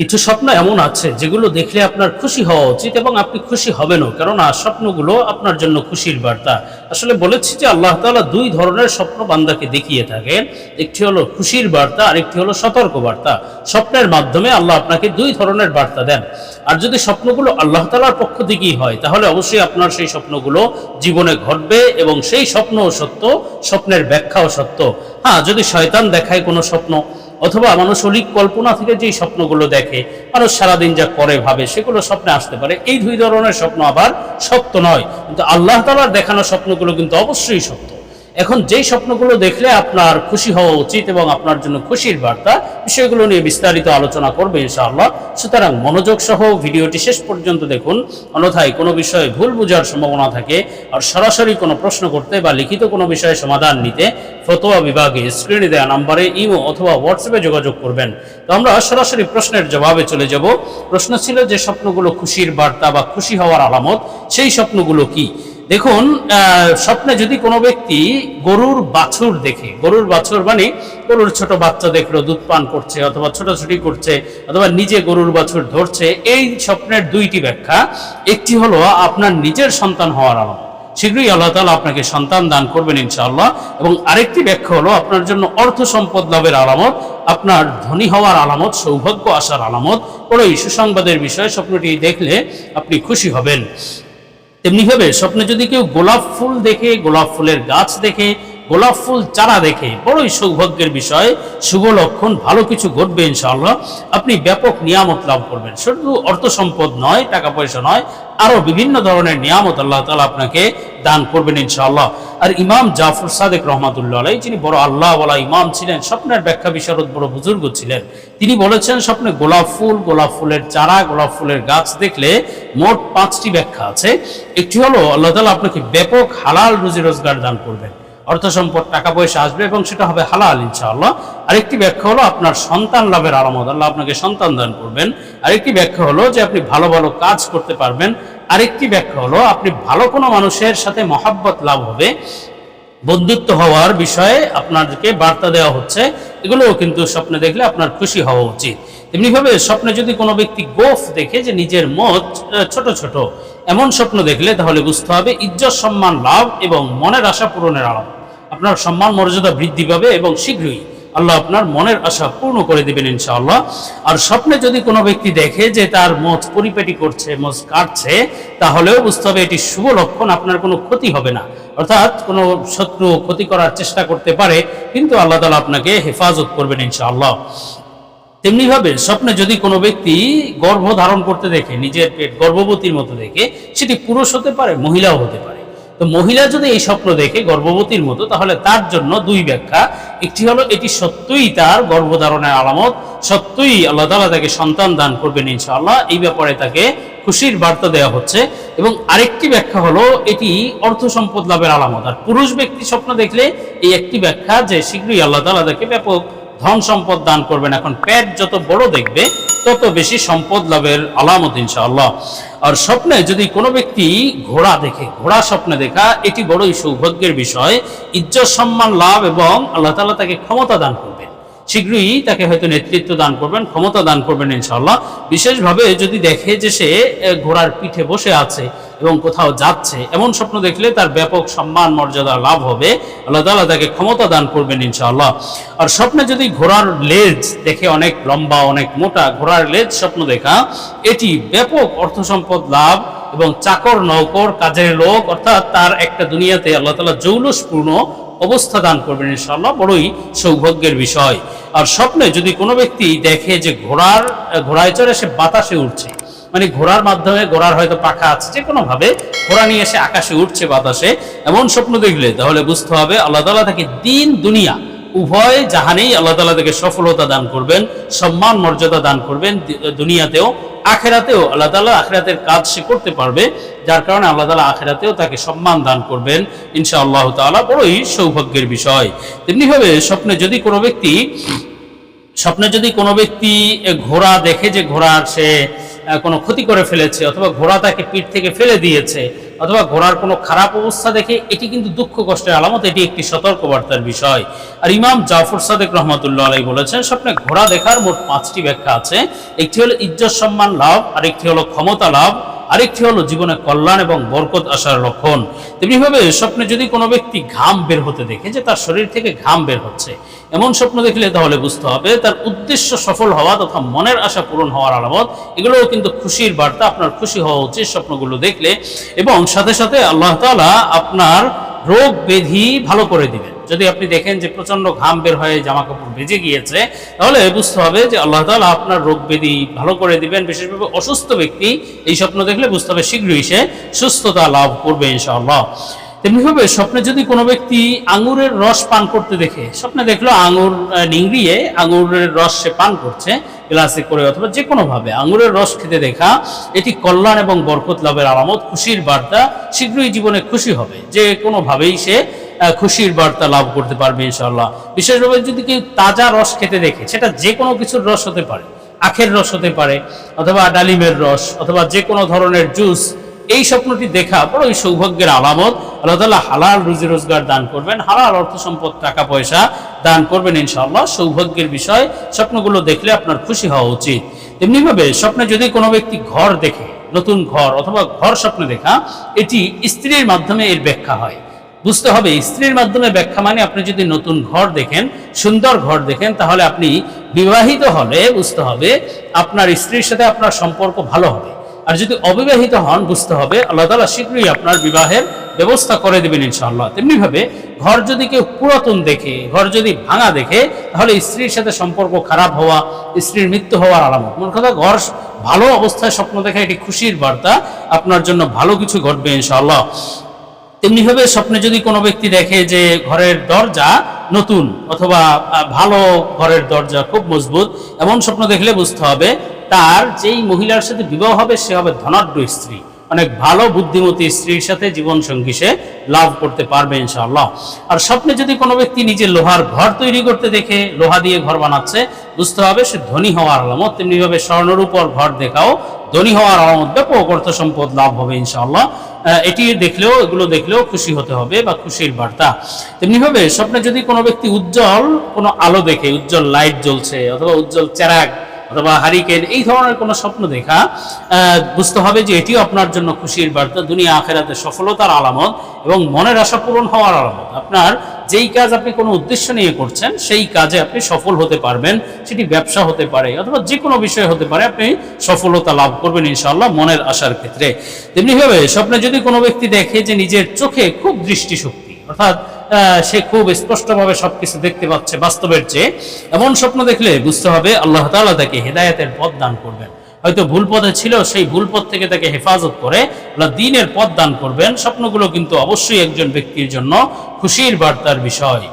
কিছু স্বপ্ন এমন আছে যেগুলো দেখলে আপনার খুশি হওয়া উচিত এবং আপনি খুশি হবেনও। কেননা স্বপ্নগুলো আপনার জন্য খুশির বার্তা। আসলে বলেছি যে আল্লাহ তাআলা দুই ধরনের স্বপ্ন বান্দাকে দেখিয়ে থাকেন। একটি হলো খুশির বার্তা আর একটি হলো সতর্ক বার্তা। স্বপ্নের মাধ্যমে আল্লাহ আপনাকে দুই ধরনের বার্তা দেন। আর যদি স্বপ্নগুলো আল্লাহ তাআলার পক্ষ থেকেই হয়, তাহলে অবশ্যই আপনার সেই স্বপ্নগুলো জীবনে ঘটবে এবং সেই স্বপ্নও সত্য, স্বপ্নের ব্যাখ্যাও সত্য। হ্যাঁ যদি শয়তান দেখায় কোনো স্বপ্ন অথবা মানুষ অলিক কল্পনা থেকে যেই স্বপ্নগুলো দেখে, মানুষ সারাদিন যা করে ভাবে, সেগুলো স্বপ্নে আসতে পারে। এই দুই ধরনের স্বপ্ন আবার সত্য নয়। কিন্তু আল্লাহ তালার দেখানো স্বপ্নগুলো কিন্তু অবশ্যই সত্য। এখন যেই স্বপ্নগুলো দেখলে আপনার খুশি হওয়া উচিত এবং আপনার জন্য খুশির বার্তা, বিষয়গুলো নিয়ে বিস্তারিত আলোচনা করবে ইনশাআল্লাহ। সুতরাং মনোযোগ সহ ভিডিওটি শেষ পর্যন্ত দেখুন। অন্যথায় কোনো বিষয়ে ভুল বোঝার সম্ভাবনা থাকে আর সরাসরি কোনো প্রশ্ন করতে বা লিখিত কোনো বিষয়ে সমাধান নিতে ফতোয়া বিভাগে স্ক্রিনে দেওয়া নাম্বারে ইমো অথবা হোয়াটসঅ্যাপে যোগাযোগ করবেন। তো আমরা সরাসরি প্রশ্নের জবাবে চলে যাব। প্রশ্ন ছিল যে স্বপ্নগুলো খুশির বার্তা বা খুশি হওয়ার আলামত, সেই স্বপ্নগুলো কি? দেখুন স্বপ্নে যদি কোনো ব্যক্তি গরুর বাছুর দেখে, গরুর বাছুর মানে গরুর ছোট বাচ্চা দেখল, দুধ পান করছে, অথবা ছোটাছুটি করছে, অথবা নিজে গরুর বাছুর ধরছে, এই স্বপ্নের দুইটি ব্যাখ্যা। একটি হলো আপনার নিজের সন্তান হওয়ার আলামত শীঘ্রই আল্লাহ তাআলা আপনাকে সন্তান দান করবেন ইনশাআল্লাহ। এবং আরেকটি ব্যাখ্যা হলো আপনার জন্য অর্থ সম্পদ লাভের আলামত, আপনার ধনী হওয়ার আলামত, সৌভাগ্য আসার আলামত। বড়ই সুসংবাদের বিষয়ে স্বপ্নটি দেখলে আপনি খুশি হবেন। তেমনিভাবে স্বপ্নে যদি কেউ গোলাপ ফুল দেখে, গোলাপ ফুলের গাছ দেখে, গোলাপ ফুল চারা দেখে, বড়ই সৌভাগ্যের বিষয়, শুভ লক্ষণ, ভালো কিছু ঘটবে ইনশাআল্লাহ। আপনি ব্যাপক নিয়ামত লাভ করবেন। শুধু অর্থ সম্পদ নয়, টাকা পয়সা নয় আরও বিভিন্ন ধরনের নিয়ামত আল্লাহ তালা আপনাকে দান করবেন ইনশাআল্লাহ। আর ইমাম জাফর সাদেক রহমাতুল্লাহ যিনি বড় আল্লাহ বলা ইমাম ছিলেন, স্বপ্নের ব্যাখ্যা বিশারদ বড় বুজুর্গ ছিলেন। তিনি বলেছেন, স্বপ্নে গোলাপ ফুল, গোলাপ ফুলের চারা, গোলাপ ফুলের গাছ দেখলে মোট পাঁচটি ব্যাখ্যা আছে। একটি হলো, আল্লাহ তালা আপনাকে ব্যাপক হালাল রুজি রোজগার দান করবেন। অর্থ সম্পদ টাকা পয়সা আসবে এবং সেটা হবে হালাল ইনশাআল্লাহ। আরেকটি ব্যাখ্যা হলো, আপনার সন্তান লাভের আলামত আল্লাহ আপনাকে সন্তান দান করবেন। আরেকটি ব্যাখ্যা হলো যে, আপনি ভালো ভালো কাজ করতে পারবেন আরেকটি ব্যাখ্যা হলো, আপনি ভালো কোনো মানুষের সাথে মহাব্বত লাভ হবে, বন্ধুত্ব হওয়ার বিষয়ে আপনাদেরকে বার্তা দেওয়া হচ্ছে, এগুলোও কিন্তু স্বপ্নে দেখলে আপনার খুশি হওয়া উচিত। তেমনিভাবে স্বপ্নে যদি কোনো ব্যক্তি গোফ দেখে যে নিজের মত ছোট ছোট, এমন স্বপ্ন দেখলে তাহলে বুঝতে হবে ইজ্জত, সম্মান, লাভ এবং মনের আশা পূরণের আলাপ। আপনার সম্মান মর্যাদা বৃদ্ধি পাবে এবং শীঘ্রই আল্লাহ আপনার মনের আশা পূর্ণ করে দেবেন ইনশাআল্লাহ। আর স্বপ্নে যদি কোনো ব্যক্তি দেখে যে তার মত পরিপেটি করছে মজ কাটছে, তাহলেও বুঝতে হবে এটি শুভ লক্ষণ, আপনার কোনো ক্ষতি হবে না। অর্থাৎ কোনো শত্রু ক্ষতি করার চেষ্টা করতে পারে, কিন্তু আল্লাহ তালা আপনাকে হেফাজত করবেন ইনশাআল্লাহ। তেমনিভাবে স্বপ্নে যদি কোনো ব্যক্তি গর্ভ ধারণ করতে দেখে, নিজের পেট গর্ভবতীর মতো দেখে, সেটি পুরুষ হতে পারে, মহিলাও হতে পারে। তো মহিলা যদি এই স্বপ্ন দেখে গর্ভবতীর মতো, তাহলে তার জন্য দুই ব্যাখ্যা। একটি হলো, এটি সত্যই তার গর্ভধারণের আলামত, সত্যই আল্লাহ তালা তাকে সন্তান দান করবেন ইনশাআল্লাহ, এই ব্যাপারে তাকে খুশির বার্তা দেওয়া হচ্ছে। এবং আরেকটি ব্যাখ্যা হলো, এটি অর্থ সম্পদ লাভের আলামত। আর পুরুষ ব্যক্তি স্বপ্ন দেখলে এই একটি ব্যাখ্যা, যে শীঘ্রই আল্লাহ তালা তাকে ব্যাপক ধন সম্পদ দান করবেন। এখন পেট যত বড় দেখবে তত বেশি সম্পদ লাভের আলামত ইনশাআল্লাহ। আর স্বপ্নে যদি কোনো ব্যক্তি ঘোড়া দেখে, ঘোড়া স্বপ্নে দেখা, এটি বড়ই সৌভাগ্যের বিষয়। ইজ্জত, সম্মান, লাভ এবং আল্লাহ তালা তাকে ক্ষমতা দান করবেন। শীঘ্রই তাকে হয়তো নেতৃত্ব দান করবেন, ক্ষমতা দান করবেন ইনশাআল্লাহ। বিশেষভাবে যদি দেখে যে সে ঘোড়ার পিঠে বসে আছে এবং কোথাও যাচ্ছে, এমন স্বপ্ন দেখলে তার ব্যাপক সম্মান, মর্যাদা লাভ হবে। আল্লাহ তাআলা তাকে ক্ষমতা দান করবেন ইনশাআল্লাহ। আর স্বপ্নে যদি ঘোড়ার লেজ দেখে অনেক লম্বা, অনেক মোটা, ঘোড়ার লেজ স্বপ্ন দেখা, এটি ব্যাপক অর্থ সম্পদ লাভ এবং চাকর, নৌকর, কাজের লোক, অর্থাৎ তার একটা দুনিয়াতে আল্লাহ তালা জৌলসপূর্ণ অবস্থা দান করবেন ইনশাআল্লাহ, বড়ই সৌভাগ্যের বিষয়। আর স্বপ্নে যদি কোনো ব্যক্তি দেখে যে ঘোড়ার, ঘোড়ায় চড়ে সে বাতাসে উঠছে মানে ঘোড়ার মাধ্যমে ঘোড়ার হয়তো পাখা আছে যে কোনো ভাবে। ঘোড়া নিয়ে এসে আকাশে উঠছে বাতাসে, এমন স্বপ্ন দেখলে তাহলে বুঝতে হবে আল্লাহ তালা তাকে দিন, দুনিয়া, উভয় জাহানেই আল্লাহ তালা তাকে সফলতা দান করবেন, সম্মান, মর্যাদা দান করবেন দুনিয়াতেও, আখেরাতেও। আল্লাহ তালা আখেরাতের কাজ সে করতে পারবে, যার কারণে আল্লাহ তালা আখেরাতেও তাকে সম্মান দান করবেন ইনশা আল্লাহ তালা বড়ই সৌভাগ্যের বিষয়। তেমনিভাবে স্বপ্নে যদি কোনো ব্যক্তি, স্বপ্নে যদি কোনো ব্যক্তি ঘোড়া দেখে যে ঘোড়ার সে কোনো ক্ষতি করে ফেলেছে অথবা ঘোড়া তাকে পিঠ থেকে ফেলে দিয়েছে অথবা ঘোড়ার কোনো খারাপ অবস্থা দেখে এটি কিন্তু দুঃখ কষ্টের আলামত, এটি একটি সতর্কবার্তার বিষয়। আর ইমাম জাফর সাদেক রহমতুল্লাহ আলাই বলেছেন, স্বপ্নে ঘোড়া দেখার মোট পাঁচটি ব্যাখ্যা আছে। একটি হলো ইজ্জত সম্মান লাভ আর একটি হলো ক্ষমতা লাভ। আরেকটি হলো জীবনে কল্যাণ এবং বরকত আসার লক্ষণ। তেমনিভাবে স্বপ্নে যদি কোনো ব্যক্তি ঘাম বের হতে দেখে যে তার শরীর থেকে ঘাম বের হচ্ছে, এমন স্বপ্ন দেখলে তাহলে বুঝতে হবে তার উদ্দেশ্য সফল হওয়া তথা মনের আশা পূরণ হওয়ার আলামত, এগুলোও কিন্তু খুশির বার্তা। আপনার খুশি হওয়া উচিত স্বপ্নগুলো দেখলে এবং সাথে সাথে আল্লাহ তাআলা আপনার রোগ ব্যাধি ভালো করে দিবেন। যদি আপনি দেখেন যে প্রচণ্ড ঘাম বের হয়ে জামা কাপড় ভেজে গিয়েছে, তাহলে বুঝতে হবে যে আল্লাহ তাআলা আপনার রোগ ব্যাধি ভালো করে দিবেন। বিশেষভাবে অসুস্থ ব্যক্তি এই স্বপ্ন দেখলে বুঝতে হবে শীঘ্রই সে সুস্থতা লাভ করবে ইনশাআল্লাহ। তেমনিভাবে স্বপ্নে যদি কোনো ব্যক্তি আঙুরের রস পান করতে দেখে, স্বপ্নে দেখল আঙুর নিংড়িয়ে আঙুরের রস সে পান করছে, গ্লাসে করে অথবা যে কোনোভাবে আঙুরের রস খেতে দেখা, এটি কল্যাণ এবং বরকত লাভের আলামত, খুশির বার্তা, শীঘ্রই জীবনে খুশি হবে। যে কোনোভাবেই সে খুশির বার্তা লাভ করতে পারবে ইনশাল্লাহ বিশেষভাবে যদি কেউ তাজা রস খেতে দেখে, সেটা যে কোনো কিছুর রস হতে পারে, আখের রস হতে পারে, অথবা ডালিমের রস, অথবা যে কোনো ধরনের জুস, এই স্বপ্নটি দেখা বড়ই সৌভাগ্যের আলামত। আল্লাহ তালা হালাল রুজি রোজগার দান করবেন, হালাল অর্থ সম্পদ, টাকা পয়সা দান করবেন ইনশাআল্লাহ। সৌভাগ্যের বিষয়, স্বপ্নগুলো দেখলে আপনার খুশি হওয়া উচিত। তেমনিভাবে স্বপ্নে যদি কোনো ব্যক্তি ঘর দেখে, নতুন ঘর অথবা ঘর স্বপ্নে দেখা, এটি স্ত্রীর মাধ্যমে এর ব্যাখ্যা হয়। বুঝতে হবে, স্ত্রীর মাধ্যমে ব্যাখ্যা মানে আপনি যদি নতুন ঘর দেখেন, সুন্দর ঘর দেখেন, তাহলে আপনি বিবাহিত হলে বুঝতে হবে আপনার স্ত্রীর সাথে আপনার সম্পর্ক ভালো হবে। আর যদি অবিবাহিত হন, বুঝতে হবে আল্লাহ তালা শীঘ্রই আপনার বিবাহের ব্যবস্থা করে দেবেন ইনশাআল্লাহ। তেমনিভাবে ঘর যদি কেউ পুরাতন দেখে, ঘর যদি ভাঙা দেখে, তাহলে স্ত্রীর সাথে সম্পর্ক খারাপ হওয়া, স্ত্রীর মৃত্যু হওয়ার আলামত। মোট কথা, ঘর ভালো অবস্থায় স্বপ্ন দেখা, এটি খুশির বার্তা। আপনার জন্য ভালো কিছু ঘটবে ইনশাআল্লাহ। তেমনিভাবে স্বপ্নে যদি কোনো ব্যক্তি দেখে যে ঘরের দরজা নতুন অথবা ভালো ঘরের দরজা খুব মজবুত, এমন স্বপ্ন দেখলে বুঝতে হবে তার যেই মহিলার সাথে বিবাহ হবে সে হবে ধনাঢ্য স্ত্রী। অনেক ভালো বুদ্ধিমতী স্ত্রীর সাথে জীবন সঙ্গী সে লাভ করতে পারবে ইনশাআল্লাহ। আর স্বপ্নে যদি কোনো ব্যক্তি নিজে লোহার ঘর তৈরি করতে দেখে, লোহা দিয়ে ঘর বানাচ্ছে, বুঝতে হবে সে ধনী হওয়ার আলামত, তেমনিভাবে স্বর্ণের উপর ঘর দেখাও ধনী হওয়ার আলামত, ব্যাপক অর্থ সম্পদ লাভ হবে ইনশাআল্লাহ। এটি দেখলেও, এগুলো দেখলেও খুশি হতে হবে বা খুশির বার্তা। তেমনিভাবে স্বপ্নে যদি কোনো ব্যক্তি উজ্জ্বল কোনো আলো দেখে, উজ্জ্বল লাইট জ্বলছে অথবা উজ্জ্বল চেরাগ অথবা হারিকেন, এই ধরনের কোনো স্বপ্ন দেখা বুঝতে হবে যে এটিও আপনার জন্য খুশির বার্তা। দুনিয়া আখেরাতে সফলতার আলামত এবং মনের আশা পূরণ হওয়ার আলামত। আপনার যেই কাজ আপনি কোনো উদ্দেশ্য নিয়ে করছেন, সেই কাজে আপনি সফল হতে পারবেন। সেটি ব্যবসা হতে পারে অথবা যে কোনো বিষয় হতে পারে, আপনি সফলতা লাভ করবেন ইনশাআল্লাহ মনের আশার ক্ষেত্রে। তেমনিভাবে স্বপ্নে যদি কোনো ব্যক্তি দেখে যে নিজের চোখে খুব দৃষ্টিশক্তি, অর্থাৎ সে খুব স্পষ্টভাবে সবকিছু দেখতে পাচ্ছে বাস্তবের চেয়ে। এমন স্বপ্ন দেখলে বুঝতে হবে আল্লাহ তাআলা তাকে হেদায়েতের পথ দান করবেন। হয়তো ভুল পথে ছিল, সেই ভুল পথ থেকে তাকে হেফাজত করে আল্লাহ দিনের পথ দান করবেন। স্বপ্নগুলো কিন্তু অবশ্যই একজন ব্যক্তির জন্য খুশির বার্তার বিষয়।